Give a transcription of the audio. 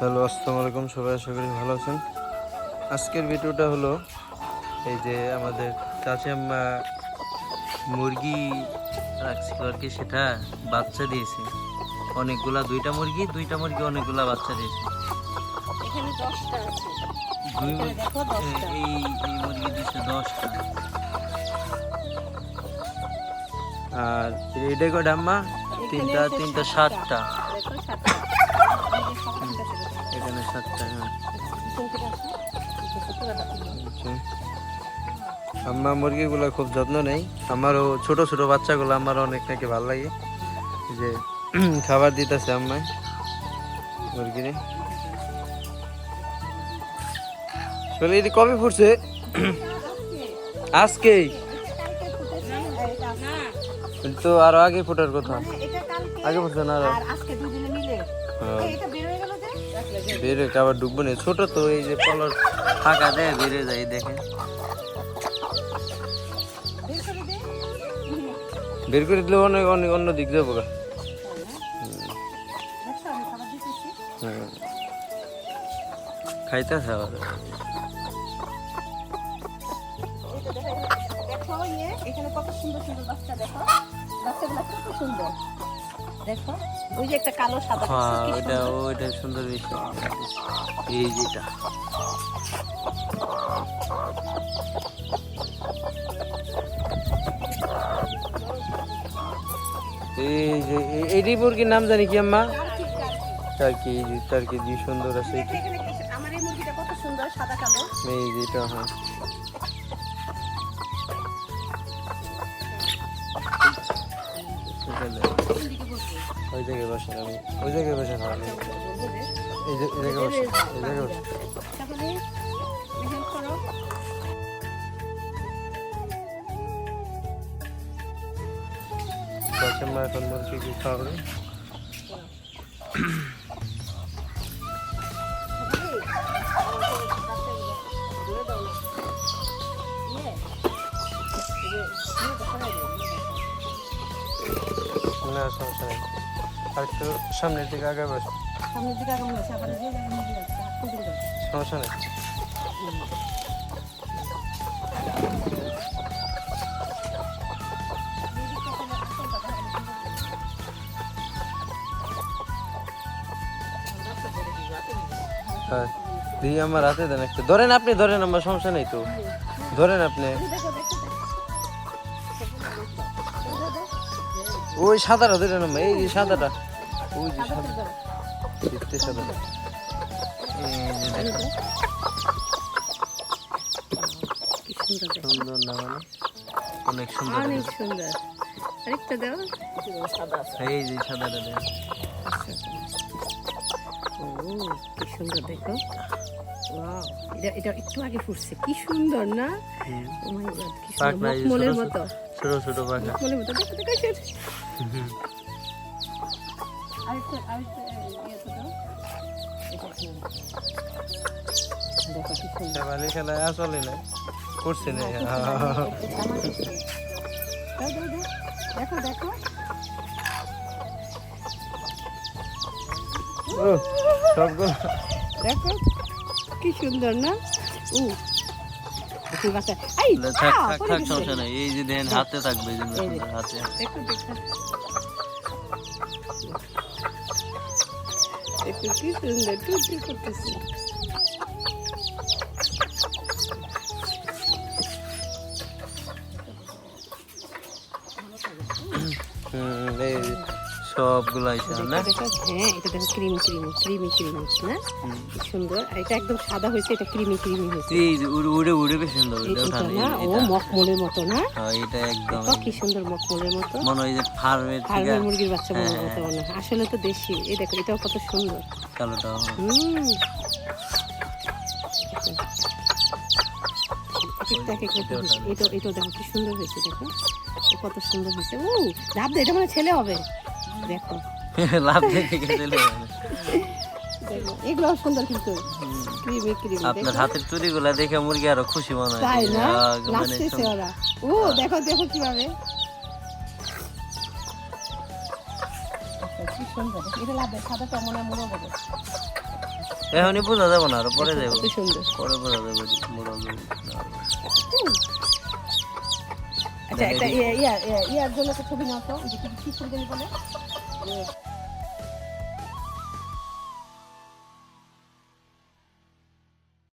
Hello আসসালামু আলাইকুম সবাই আশা করি ভালো আছেন। আজকের ভিডিওটা হলো এই যে আমাদের চাচি আম্মা মুরগি রাখছিল আর কি সেটা বাচ্চা দিয়েছে। অনেকগুলা দুইটা মুরগি দুইটা মুরগি অনেকগুলা বাচ্চা দিয়েছে। এখানে দশটা আছে। দুই দেখো দশটা। এই মুরগি দিয়েছে দশটা। আর এটা কয়টা আম্মা? তিনটা তিনটা সাতটা। দেখো সাতটা। এখানে সাতটা। আচ্ছা। আম্মা মুরগিগুলো খুব যত্ন নেই। আমারও ছোট ছোট বাচ্চাগুলো আমার অনেক নাকি ভালো লাগে। যে খাবার দিতেছে আম্মায় মুরগিরে। চলে এটি কবে ফুটছে? আজকেই। ফুটেছে, আর এটা আজকে। তো আরও আগে ফুটার কথা আগে ফুটছে না আরও? বেড়ে আবার ডুববো না। ছোট তো এই যে পলর ফাঁকা দেয় বেড়ে যায় দেখে বের করে দিলে অনেক অনেক অন্য দিক যাব গা। খাইতেছে আবার। ইয়ে, এখানে কত সুন্দর সুন্দর বাচ্চা দেখো। বাচ্চাগুলো কত সুন্দর। দেখো ওই যে একটা কালো সাদা হ্যাঁ ওইটা ওইটা সুন্দর। বেশি এই যেটা এই যে এ- এটি মুরগির নাম জানি কি আম্মা? টার্কি টার্কি যে সুন্দর আছে। দেখো এখানে কি- আমার এই মুরগিটা কত সুন্দর সাদা কালো। এই যেটা হ্যাঁ। ওই জায়গায় বসে আমি ওই জায়গায় বসে খাওয়া নেই বলব যে, এই জায়গায় বসে। এই খাওয়াবে? না সমস্যা নেই। আর একটু সামনের দিকে আগে বসে। সামনের দিকে আবার যে দাও। সমস্যা নেই। হ্যাঁ দিয়ে আমার হাতে দেন একটু। ধরেন আপনি ধরেন আমার সমস্যা নেই তো। ধরেন আপনি। ওই সাদাটা ধরেন আমার এই সাদাটা। ওই যে সাদা। দেখতে সাদাটা সুন্দর না মানে? অনেক সুন্দর। অনেক সুন্দর। আরেকটা দাও। এই যে সাদাটা দেন ও কি সুন্দর দেখো। এটা এটা একটু আগে ফুটছে। কি সুন্দর না। ও মাই গড কি সুন্দর। নাই, ছোট মখমলের ছোট। মতো। ছোট ছোট পাখা মখমলের মতো। দেখো দেখো সে আরেকটা আরেকটা ইয়েতে দাও এটা কি? দেখো কি সুন্দর। বালি খেলায় আসলে না। করছে না। দেখো দেখো দেখো। কি সুন্দর না? ও এই যে দেন হাতে থাকবে। হাতে। দেখো দেখো দেখো কি সুন্দর টুটি করতেছে। হুম এই সবগুলো না? দেখো হ্যাঁ এটা দেখো ক্রিমি ক্রিমি ক্রিমি ক্রিমি না? সুন্দর। আর এটা একদম সাদা হয়েছে এটা ক্রিমি ক্রিমি হয়েছে। এই যে উড়ে উড়ে উড়ে বেশি সুন্দর এটা এটা না ও মখমলের মতো না? হ্যাঁ এটা একদম কি সুন্দর মখমলের মতো। মনে হয় যে ফার্মের থেকে। ফার্মের মুরগির বাচ্চা মনে হ্যাঁ। মনে আসলে তো দেশি। এই দেখো এটাও কত সুন্দর। কালোটা হুম। এটা দেখো কি সুন্দর হয়েছে দেখো। কত সুন্দর হয়েছে। ও লাভ এটা মানে ছেলে হবে। দেখো। লাভ দেখে গেলে এগুলো সুন্দর কিন্তু আপনার হাতের দেখে মুরগি আরও খুশি মনে হয়। তাই না? মানে ওরা ও দেখো দেখো কীভাবে। আচ্ছা, এখনই বোঝা যাব না আর পরে যাব। পরে বোঝা যাবে। আচ্ছা একটা ইয়া ইয়া- ইয়া- ইয়ার জন্য একটা ছবি নাও তো কি জানি বলে